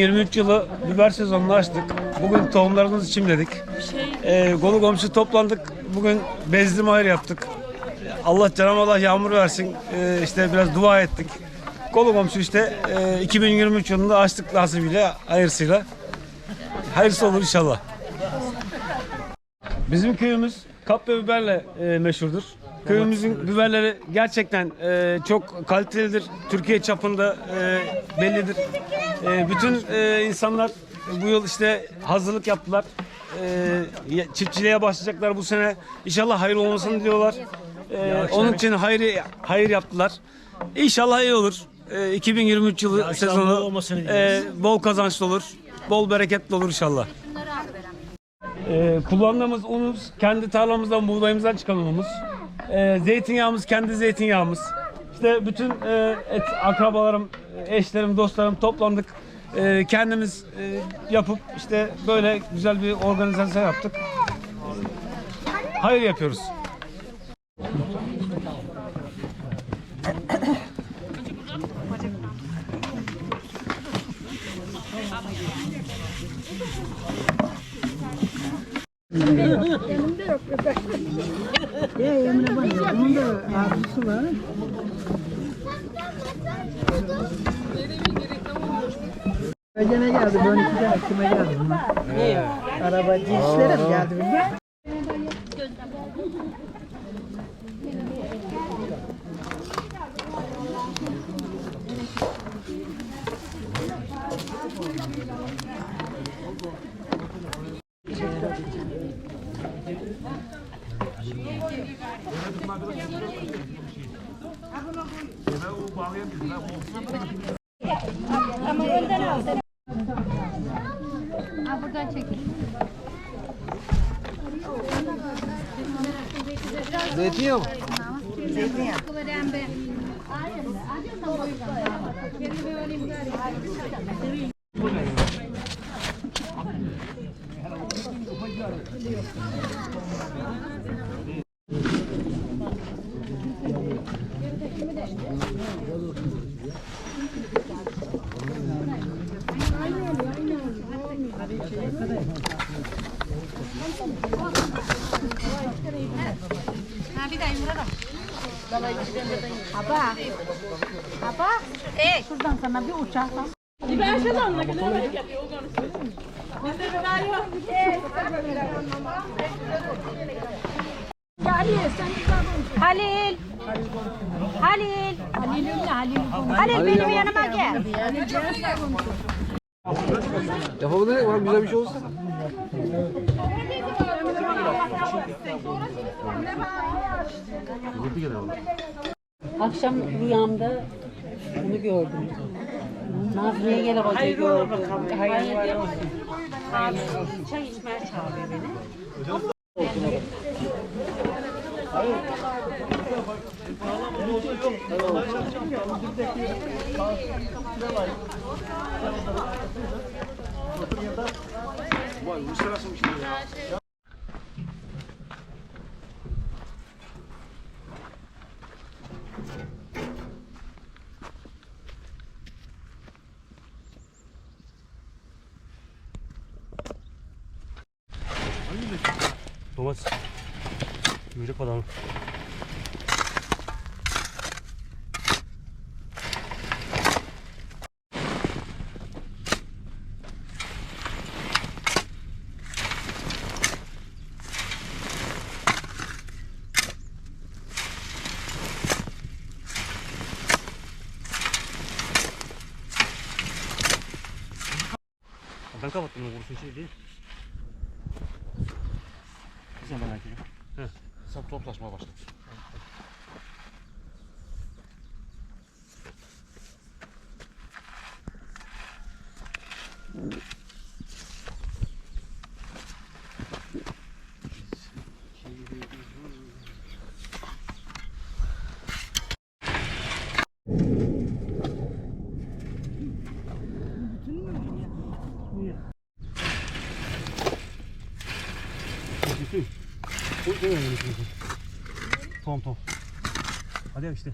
2023 yılı biber sezonunu açtık. Bugün tohumlarımızı çimledik. Ee, konu komşu toplandık. Bugün bezli mahir yaptık. Allah Cenab-ı Allah yağmur versin. Ee, işte biraz dua ettik. Kolu komşu işte e, 2023 yılında açtık nasibiyle, hayırsıyla. Hayırlısı olur inşallah. Bizim köyümüz kapya biberle e, meşhurdur. Köyümüzün biberleri gerçekten e, çok kalitelidir. Türkiye çapında e, bellidir. E, bütün e, insanlar bu yıl işte hazırlık yaptılar. E, çiftçiliğe başlayacaklar bu sene. İnşallah hayır olmasını diliyorlar. E, onun için hayır hayır yaptılar. İnşallah iyi olur. E, 2023 yılı sezonu e, bol kazançlı olur. Bol bereketli olur inşallah. Ee, kullandığımız unumuz kendi tarlamızdan, buğdayımızdan çıkan unumuz. Ee, zeytinyağımız kendi zeytinyağımız. İşte bütün e, et, akrabalarım, e, eşlerim, dostlarım toplandık. Ee, kendimiz e, yapıp işte böyle güzel bir organizasyon yaptık. Hayır yapıyoruz. Ya Emre bana bunun da arzusu var. Öcene geldi, ben iki tane kime geldi bunlar? Arabacı işlere mi geldi bunlar? Zeytinyağı mı? Zeytinyağı. Ha bir daha yumurta. Aba. Aba. E. Şuradan sana bir uçak al. Halil. Halil. Halil. Halil. Halil benim yanıma gel. Yapabilir miyim? Güzel bir şey olsa. Akşam rüyamda bunu gördüm. Nazmiye gele hoca gördüm. Hayır var olsun. Çay içmeye çağırıyor beni. Domates. Yürek adamı. Ben kapattım bunu kurşun şey değil. Sen merak ediyorum. Sen toplaşmaya başla. Tamam tamam. Hadi ya işte.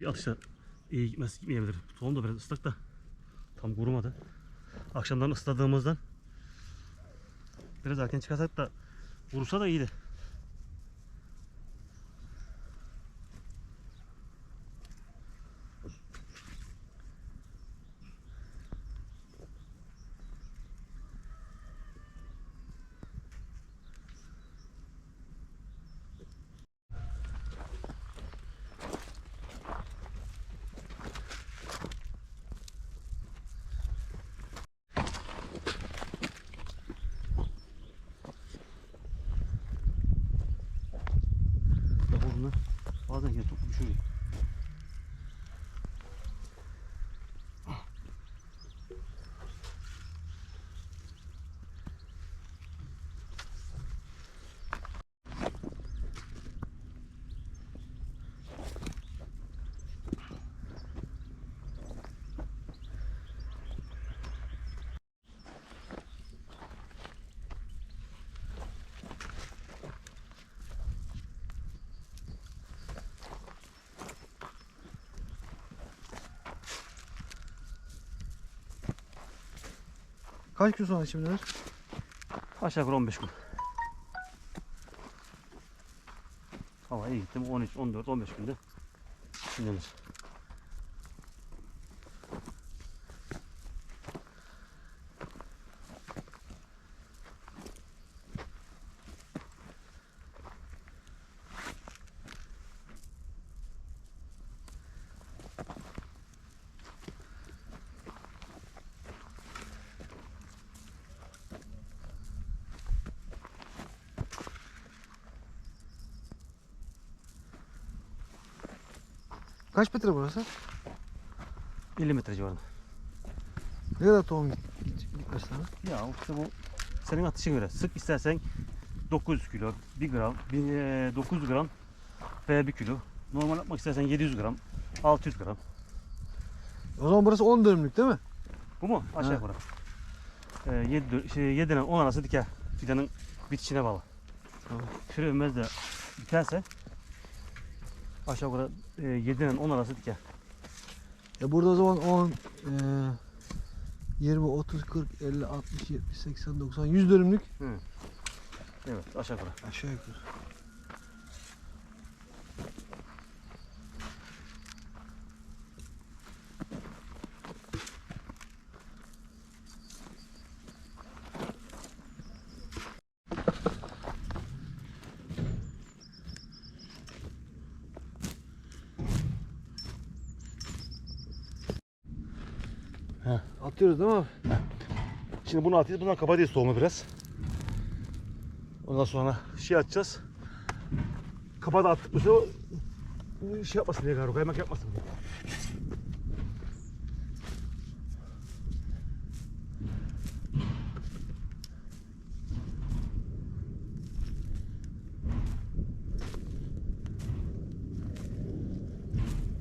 Bir atışta iyi gitmez gitmeyebilir. Tohum da biraz ıslak da tam kurumadı. Akşamdan ısladığımızdan biraz erken çıkarsak da vurursa da iyiydi. Bak bunlar bazen yine top düşüyor. Kaç gün sonra şimdi? Aşağı yukarı 15 gün. Hava iyi gittim 13, 14, 15 günde dinlenir. Kaç metre burası? 50 metre civarında. Ne kadar tohum git, git, gitmesi lazım? Ya işte bu senin atışına göre. Sık istersen 900 kilo, 1 gram, bir, e, 900 gram veya 1 kilo. Normal yapmak istersen 700 gram, 600 gram. O zaman burası 10 dönümlük değil mi? Bu mu? Aşağı yukarı. Ee, 7, şey, 7'den 10 arası diker. Fidanın bitişine bağlı. Tamam. Sürünmez de biterse aşağı yukarı e, 7'den 10 arası diker. E burada o zaman 10, e, 20, 30, 40, 50, 60, 70, 80, 90, 100 dönümlük. Evet aşağı yukarı. Aşağı yukarı. Atıyoruz değil mi abi? Şimdi bunu atacağız. Bundan kapatacağız tohumu biraz. Ondan sonra şey atacağız. Kapağı attık bu sefer şey yapmasın diye galiba kaymak yapmasın diye.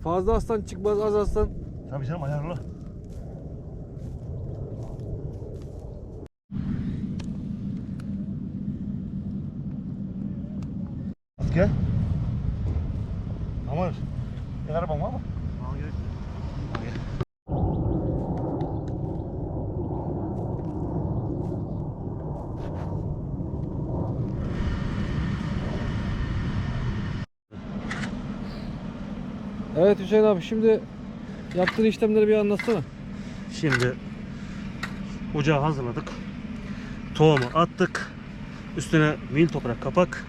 Fazla aslan çıkmaz az aslan. Tabii canım ayarlı. Asker. Aman. Ne arabam var mı? Evet Hüseyin abi şimdi yaptığın işlemleri bir anlatsana. Şimdi ocağı hazırladık. Tohumu attık. Üstüne mil toprak kapak.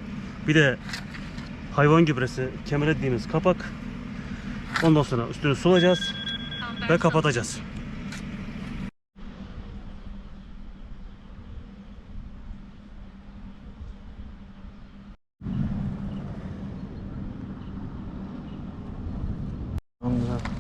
Bir de hayvan gübresi kemere dediğimiz kapak. Ondan sonra üstünü sulayacağız ve kapatacağız. 嗯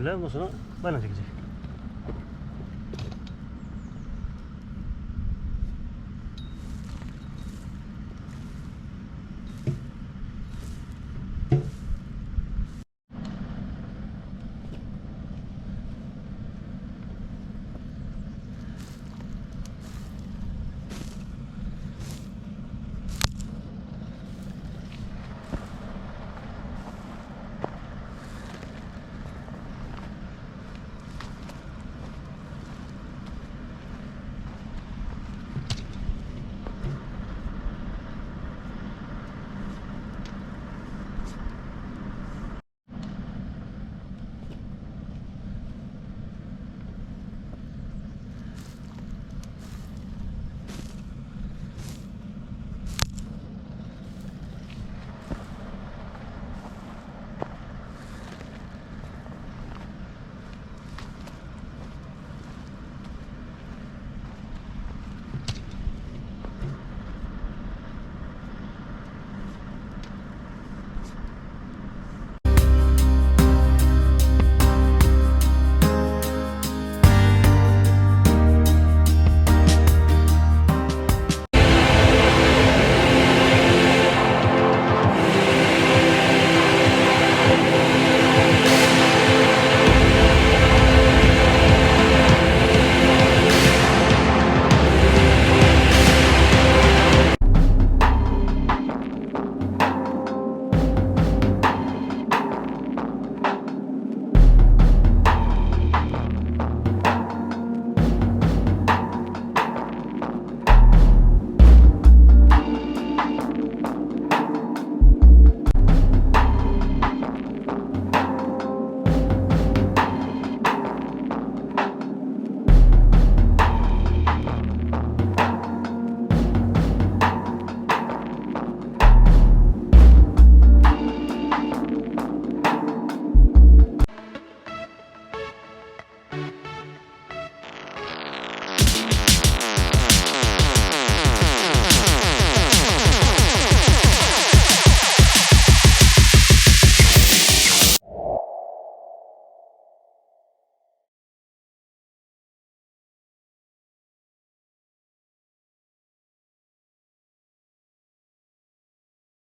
demirler ondan sonra bayram çekecek.